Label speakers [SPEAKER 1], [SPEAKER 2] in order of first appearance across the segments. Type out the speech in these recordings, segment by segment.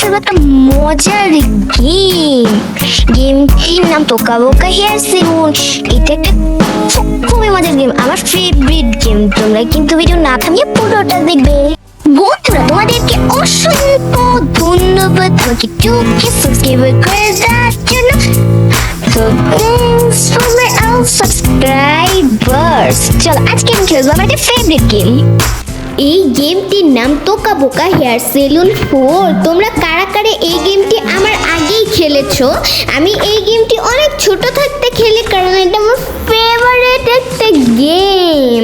[SPEAKER 1] খেলব একটা মজার গেম গেমটির নাম তোকা বোকা হেয়ার সেলুন এটা একটা খুব খুবই মজার গেম আমার ফেভারিট গেম তোমরা কিন্তু ভিডিও না থামিয়ে পুরোটা দেখবে। বন্ধুরা, তোমাদেরকে অসংখ্য ধন্যবাদ। তোমাকে টুকে সাবস্ক্রাইব করে দেওয়ার জন্য। তো thanks for my all subscribers চলো আজকে আমি খেলব, আমার একটা ফেভারিট গেম
[SPEAKER 2] এই গেমটির নাম তোকা বোকা হেয়ার সেলুন। ফোর তোমরা কারা কারা এই গেমটি আমার আগেই খেলেছো? আমি এই গেমটি অনেক ছোট থাকতে খেলি কারণ এটা আমার ফেভারিট একটা গেম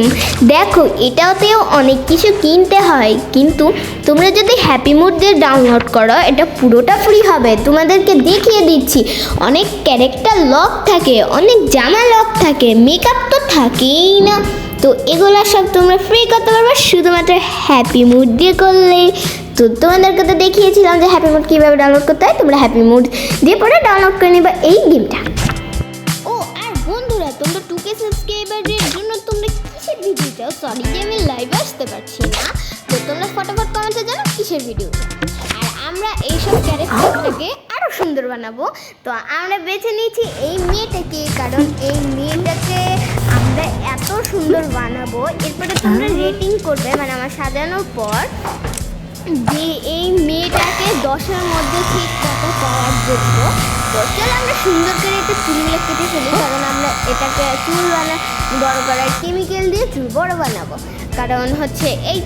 [SPEAKER 2] দেখো, এটাতেও অনেক কিছু কিনতে হয়। কিন্তু তোমরা যদি হ্যাপি মুড দিয়ে ডাউনলোড করো, এটা পুরোটা ফ্রি হবে। তোমাদেরকে দেখিয়ে দিচ্ছি, অনেক ক্যারেক্টার লক থাকে, অনেক জামা লক থাকে মেকআপ তো থাকেই না। তো এগুলো সব তোমরা ফ্রি করতে পারবে, শুধুমাত্র হ্যাপি মুড দিয়ে করলে। তো তোমাদেরকে তো দেখিয়েছিলাম যে হ্যাপি মুড কীভাবে ডাউনলোড করতে হয়, তোমরা হ্যাপি মুড দিয়ে পরে ডাউনলোড করে নেবে এই গেমটা ও, আর বন্ধুরা, তোমরা টুকে সাবস্ক্রাইবারের জন্য তোমরা কিসের ভিডিও চাও? সরি যে আমি লাইভে আসতে পারছি না। তো তোমরা ফটাফট কমেন্টে জানো কিসের ভিডিও আর আমরা এইসব ক্যারেক্টারটাকে আরও সুন্দর বানাবো। তো আমরা বেছে নিয়েছি এই মেয়েটাকে, কারণ এই মেয়েটাকে আমরা এত সুন্দর বানাবো। এরপরে তোমরা রেটিং করবে মানে আমার সাজানোর পর যে এই মেয়েটাকে দশের মধ্যে ঠিক কত পাওয়ার যোগ্য। তো চলো আমরা সুন্দর করে একটা চুলগুলো কেটে ফেলি কারণ আমরা এটাকে চুল বানা বড় করার কেমিক্যাল দিয়ে চুল বড় বানাবো। কারণ হচ্ছে এই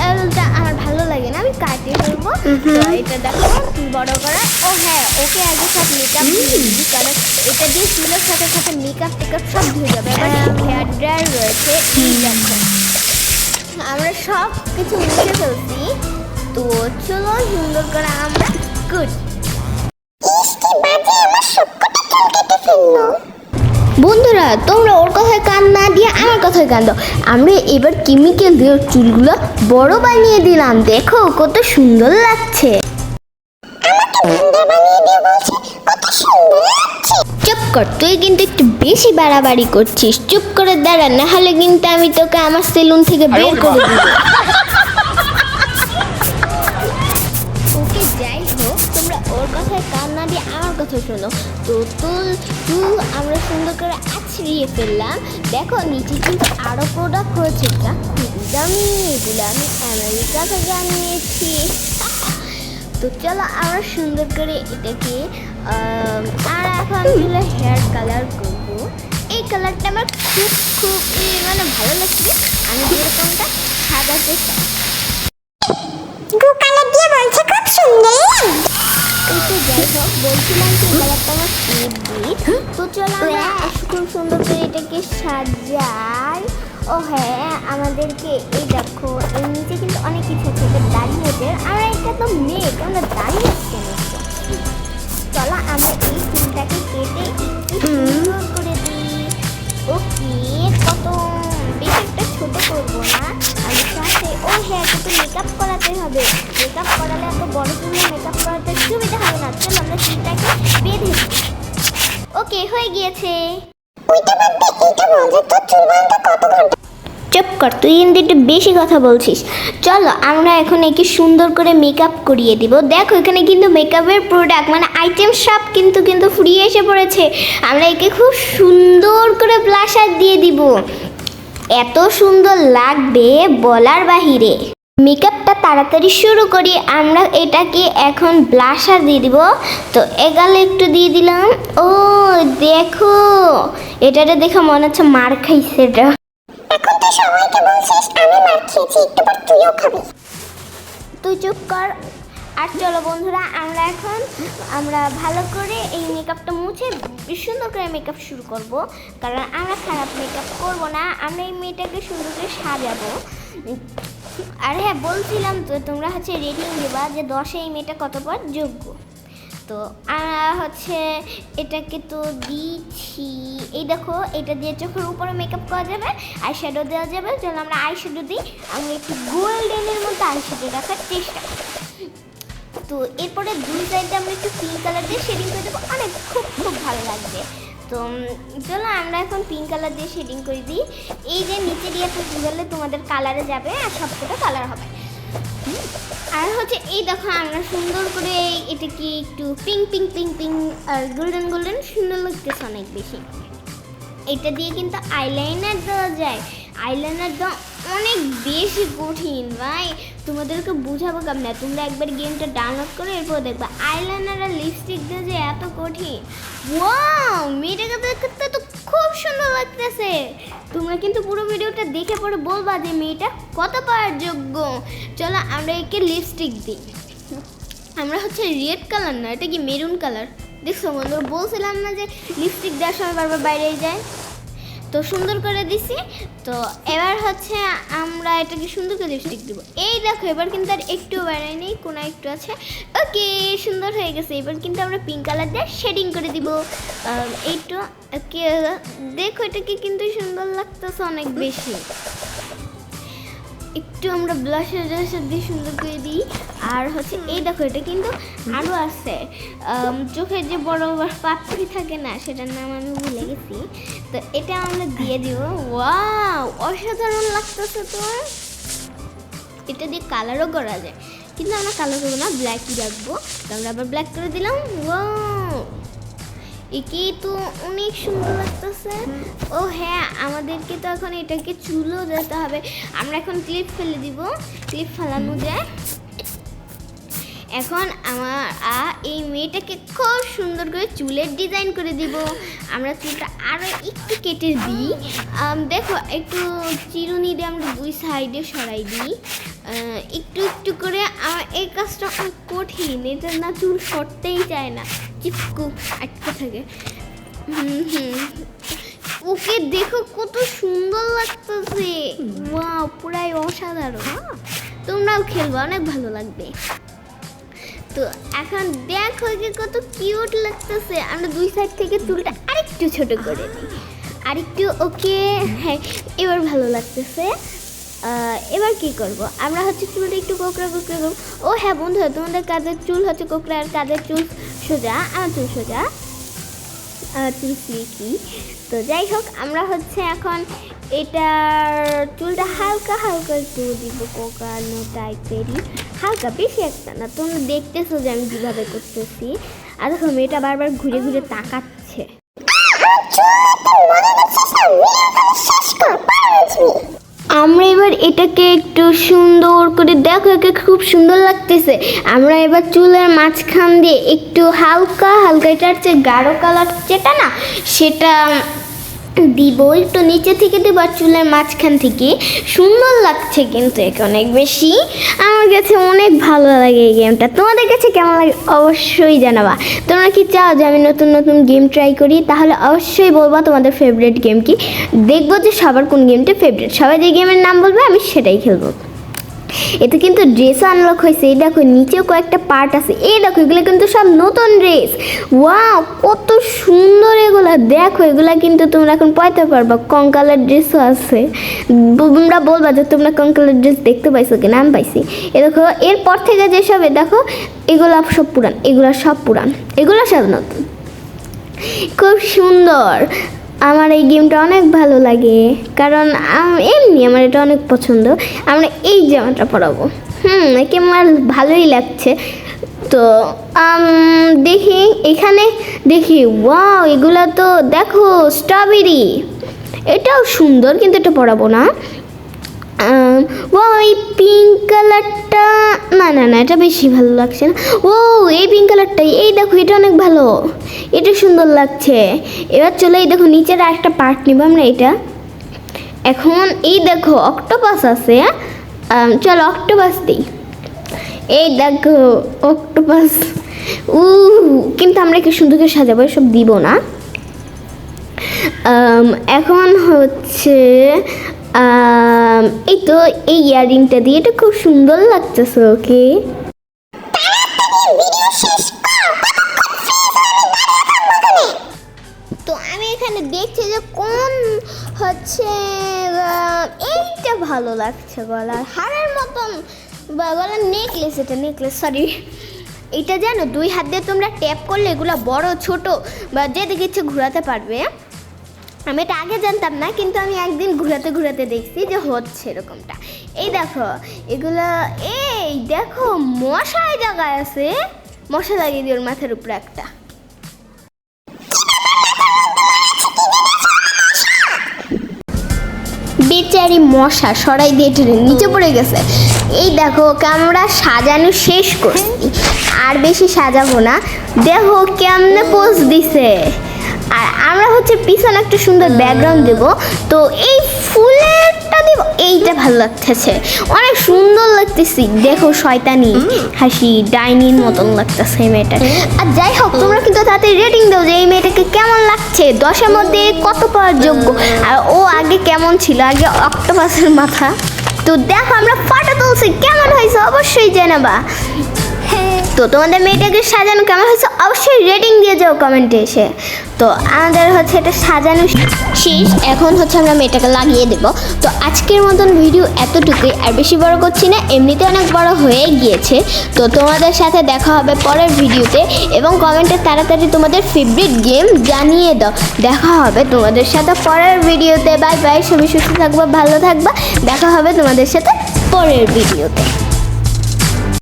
[SPEAKER 2] চুলটা আমার ভালো লাগে না আমি কাটি ফেলব। তো এটা দেখো বড় করা। ও হ্যাঁ ওকে আগে সব মেকআপ দিয়ে কারণ এটা দিয়ে চুলের সাথে সাথে মেকআপ টেকআপ সব ধুয়ে যাবে। এবার হেয়ার ড্রায়ার রয়েছে এই দেখো। আমরা সব কিছু মুছে ফেলছি। তো চলো সুন্দর করে আমরা গুড বন্ধুরা তোমরা ওর কথায় কান না দিয়ে আমার কথায় কান দাও। আমরা এবার কেমিক্যাল দিয়ে ওর চুলগুলো বড় বানিয়ে দিলাম। দেখো কত সুন্দর লাগছে। চুপ কর তুই কিন্তু একটু বেশি বাড়াবাড়ি করছিস। চুপ করে দাঁড়া না হলে কিন্তু আমি তোকে আমার সেলুন থেকে বের করে দিব। দিয়ে আমার কথা শোনো। তো তুল তুল আমরা সুন্দর করে আছড়িয়ে ফেললাম। দেখো, নিচে কিন্তু আরও প্রোডাক্ট রয়েছে যা খুবই দামি। এগুলো আমি আমেরিকা থেকে আনিয়েছি তো চলো, আমরা সুন্দর করে এটাকে আর এখন হলো হেয়ার কালার করব। এই কালারটা আমার খুব খুব মানে ভালো লাগছে। আমি যেরকমটা সাজাতে চাই। যাই হোক বলছিলাম যে এই কালারটা আমার ফেভারিট তো চলো আমরা খুব সুন্দর করে এটাকে সাজাই। ও হ্যাঁ আমাদেরকে এই দেখো এর নিচে কিন্তু অনেক কিছু আছে এটা দাঁড়িয়েছে আমরা এটা তো মেঘ আমরা দাঁড়িয়ে কেন চলো আমরা এই চুলটাকে কেটে একটু সুন্দর করে দিই। ওকে কত বেশি একটা ছোট করব না। আমি সাথে ও হ্যাঁ কিন্তু মেকআপ করাতে হবে। মেকআপ করালে এত বড় চুলে মেকআপ করাতে সুবিধা না আমরা চুলটাকে বেঁধে ওকে হয়ে গিয়েছে। চুপ কর তুই কিন্তু একটু বেশি কথা বলছিস। চলো আমরা এখন একে সুন্দর করে মেকআপ করিয়ে দিব। দেখো এখানে কিন্তু মেকআপের প্রোডাক্ট মানে আইটেম সব কিন্তু কিন্তু ফ্রি এসে পড়েছে। আমরা একে খুব সুন্দর করে ব্লাশার দিয়ে দিব। এত সুন্দর লাগবে বলার বাহিরে। মেকআপটা তাড়াতাড়ি শুরু করি আমরা এটাকে এখন ব্লাশার দিয়ে দিব। তো এগালে একটু দিয়ে দিলাম। ও দেখো এটাতে দেখে মনে হচ্ছে মার খাইছে এটা।
[SPEAKER 3] এখন তো সবাইকে বলছিস আমি মার খেয়েছি একটু পর তুইও খাবি।
[SPEAKER 2] তুই চুপ কর। আর চলো বন্ধুরা আমরা এখন আমরা ভালো করে এই মেকআপটা মুছে সুন্দর করে মেকআপ শুরু করব। কারণ আমরা খারাপ মেকআপ করব না আমরা এই মেয়েটাকে সুন্দর করে সাজাবো। আর হ্যাঁ বলছিলাম তো, তোমরা হচ্ছে রেটিং দেবা যে দশে এই মেয়েটা কত পর যোগ্য। তো আমরা হচ্ছে এটাকে তো দিচ্ছি, এই দেখো, এটা দিয়ে চোখের উপরে মেকআপ করা যাবে আই শ্যাডো দেওয়া যাবে। চলো আমরা আই শ্যাডো দিই, আমি একটু গোল্ডেনের মতো আই শ্যাডো রাখার চেষ্টা। তো এরপরে দুই সাইডে আমরা একটু পিঙ্ক কালার দিয়ে শেডিং করে দেবো। অনেক খুব খুব ভালো লাগবে। তো, চলো আমরা এখন পিঙ্ক কালার দিয়ে শেডিং করে দিই। এই যে নিচে দিয়ে একটু বললে তোমাদের কালারে যাবে আর সবকটা কালার হবে। আর হচ্ছে এই দেখো আমরা সুন্দর করে এটা কি একটু পিঙ্ক পিঙ্ক পিঙ্ক পিঙ্ক আর গোল্ডেন গোল্ডেন সুন্দর লাগতেছে অনেক বেশি। এটা দিয়ে কিন্তু আইলাইনার দেওয়া যায়। আইলাইনার দেওয়া অনেক বেশি কঠিন, ভাই। তোমাদেরকে বুঝাবো কেমন? তোমরা একবার গেমটা ডাউনলোড করে এরপর দেখবে। আইলাইনার আর লিপস্টিক দিয়ে যে এত কঠিন। ওয়াও মেয়েটাকে দেখতে তো খুব সুন্দর লাগতেছে। তোমরা কিন্তু পুরো ভিডিওটা দেখে পরে বলবা যে মেয়েটা কত পাওয়ার যোগ্য। চলো আমরা একে লিপস্টিক দিই। আমরা হচ্ছে রেড কালার না, এটা কি মেরুন কালার দেখছ বন্ধু বলছিলাম না যে লিপস্টিক দেওয়ার সময় বারবার বাইরে যায়? তো সুন্দর করে দিছি। তো এবার হচ্ছে আমরা এটাকে সুন্দর করে লিপস্টিক দিব। এই দেখো, এবার কিন্তু আর একটু বেড়ায় নেই, কোনো একটু আছে। ওকে, সুন্দর হয়ে গেছে। এবার কিন্তু আমরা পিঙ্ক কালার দিয়ে শেডিং করে দিব। এইটা দেখো, এটাকে কিন্তু সুন্দর লাগতেছে অনেক বেশি। একটু আমরা ব্লাশের দিয়ে সুন্দর করে দিই। আর হচ্ছে এই দেখো, এটা কিন্তু আরও আছে। চোখের যে বড় পাপড়ি থাকে না, সেটার নাম আমি ভুলে গেছি। তো এটা আমরা দিয়ে দিব। ওয়া অসাধারণ লাগতেছে তো। এটা দিয়ে কালারও করা যায়। কিন্তু আমরা কালার করব না ব্ল্যাকই রাখব। তো আমরা আবার ব্ল্যাক করে দিলাম। ওয়াও একে তো অনেক সুন্দর লাগতেছে। ও হ্যাঁ আমাদেরকে তো এখন এটাকে চুলও দিতে হবে। আমরা এখন ক্লিপ ফেলে দিব। ক্লিপ ফেলানো যায়। এখন আমার আ এই মেয়েটাকে খুব সুন্দর করে চুলের ডিজাইন করে দিব। আমরা চুলটা আরও একটু কেটে দিই। দেখো একটু চিরুনি দিয়ে আমরা দুই সাইডে সরাই দিই। একটু একটু করে আমার এই কাজটা অনেক কঠিন এটা না চুল সরতেই চায় না। চিপকু আটকে থাকে। হুম হুম। ওকে দেখো কত সুন্দর লাগতেছে। ওয়াও পুরাই অসাধারণ। তোমরাও খেলবে অনেক ভালো লাগবে। তো এখন দেখো যে কত কিউট লাগতেছে। আমরা দুই সাইড থেকে চুলটা আরেকটু ছোট করে দিই আরেকটু, ওকে হ্যাঁ এবার ভালো লাগতেছে। এবার কি করব? আমরা হচ্ছে চুলটা একটু কোকড়া কোকড়া করব। ও হ্যাঁ বন্ধু তোমাদের কাজের চুল হচ্ছে কোকড়া আর কাজের চুল সোজা, আমার চুল সোজা। চুল তো যাই হোক আমরা হচ্ছে এখন এটার চুলটা হালকা হালকা একটু দিব কোকানো টাইপেরই হালকা বেশি একটা না। তোমরা দেখতেছো যে আমি কীভাবে করতেছি। আর দেখো মেয়েটা বারবার ঘুরে ঘুরে তাকাচ্ছে। আমরা এবার এটাকে একটু সুন্দর করে দেখো, একে খুব সুন্দর লাগতেছে। আমরা এবার চুলের মাঝখান দিয়ে একটু হালকা হালকা, এটার চেয়ে গাঢ় কালার যেটা না, সেটা দিব, একটু নিচে থেকে দেবো আর চুলের মাঝখান থেকে। সুন্দর লাগছে কিন্তু একে অনেক বেশি। আমার কাছে অনেক ভালো লাগে এই গেমটা তোমাদের কাছে কেমন লাগে অবশ্যই জানাবা। তোমরা কি চাও যে আমি নতুন নতুন গেম ট্রাই করি? তাহলে অবশ্যই বলবা তোমাদের ফেভারিট গেম কি। দেখব যে সবার কোন গেমটা ফেভারিট সবাই যে গেমের নাম বলবে, আমি সেটাই খেলব। এতে কিন্তু ড্রেস আনলক হয়েছে। এই দেখো, নিচেও কয়েকটা পার্ট আছে। এই দেখো, এগুলো কিন্তু সব নতুন ড্রেস। ওয়াও কত সুন্দর এগুলো। দেখো, এগুলো কিন্তু তোমরা এখন পাইতে পারবা। কঙ্কালের ড্রেসও আছে। তোমরা বলবা যে তোমরা কঙ্কালের ড্রেস দেখতে পাইছো কিনা? আমি পাইছি। এ দেখো, এরপর থেকে যেসব, এ দেখো, এগুলো সব পুরান। এগুলো সব পুরান। এগুলো সব নতুন। খুব সুন্দর। আমার এই গেমটা অনেক ভালো লাগে। কারণ এমনি আমার এটা অনেক পছন্দ। আমরা এই জামাটা পরাবো। হুম, একে আমার ভালোই লাগছে। তো দেখি, এখানে দেখি ওয়া এগুলা তো দেখো, স্ট্রবেরি। এটাও সুন্দর, কিন্তু এটা পড়াবো না। ও এই পিঙ্ক কালারটা না না না, এটা বেশি ভালো লাগছে না। ও এই পিঙ্ক কালারটাই এই দেখো, এটা অনেক ভালো। এটা সুন্দর লাগছে। এবার চলে, এই দেখো, নিচের একটা পার্ট নিব আমরা এটা। এখন এই দেখো অক্টোপাস আছে চলো অক্টোপাস দিই। এই দেখো অক্টোপাস উ কিন্তু আমরা একটু সুন্দর করে সাজাবো সব দিব না। এখন হচ্ছে এই তো এই ইয়ারিংটা দিয়ে এটা খুব সুন্দর লাগতেছে, ওকে? তো আমি এখানে দেখছি যে কোন হচ্ছে এইটা ভালো লাগছে গলার হারের মতন, বা গলার নেকলেস এটা নেকলেস সরি এটা জানো, দুই হাত দিয়ে তোমরা ট্যাপ করলে এগুলো বড়, ছোট, বা যে দেখে ইচ্ছে ঘোরাতে পারবে আমি এটা আগে জানতাম না, কিন্তু আমি একদিন ঘুরাতে ঘুরাতে দেখছি যে হচ্ছে এরকমটা। এই দেখো, এগুলো, এই দেখো মশা এই জায়গায় আছে। মশা লাগিয়ে দিও ওর মাথার উপরে একটা। বেচারি মশা সরাই দিয়ে টেনে নিচে পড়ে গেছে। এই দেখো, ওকে আমরা সাজানো শেষ করছি। আর বেশি সাজাবো না। দেখো কেমনে পোজ দিছে। আমরা হচ্ছে পিছনে একটা সুন্দর ব্যাকগ্রাউন্ড দেব। তো এই ফুলেরটা দেব এইটা ভালো লাগতেছে। অনেক সুন্দর লাগতেছি। দেখো শয়তানি হাসি ডাইনির মতন লাগতেছে এই মেয়েটা আর যাই হোক তোমরা কিন্তু তাতে রেটিং দাও যে এই মেয়েটাকে কেমন লাগছে। দশের মধ্যে কত পাওয়ার যোগ্য? আর ও আগে কেমন ছিল? আগে অক্টোপাসের মাথা। তো দেখো আমরা ফটো তুলছি। কেমন হয়েছে? অবশ্যই জানাবা। তো তোমাদের মেয়েটাকে সাজানো কেমন হয়েছে অবশ্যই রেটিং দিয়ে যাও কমেন্টে এসে। তো আমাদের হচ্ছে এটা সাজানো শেষ, এখন হচ্ছে আমরা মেয়েটাকে লাগিয়ে দেব। তো আজকের মতন ভিডিও এতটুকুই, আর বেশি বড় করছি না, এমনিতে অনেক বড় হয়ে গিয়েছে। তো তোমাদের সাথে দেখা হবে পরের ভিডিওতে এবং কমেন্টে তাড়াতাড়ি তোমাদের ফেভারিট গেম জানিয়ে দাও। দেখা হবে তোমাদের সাথে পরের ভিডিওতে বাই বাই সবাই সুস্থ থাকবা, ভালো থাকবা। দেখা হবে তোমাদের সাথে পরের ভিডিওতে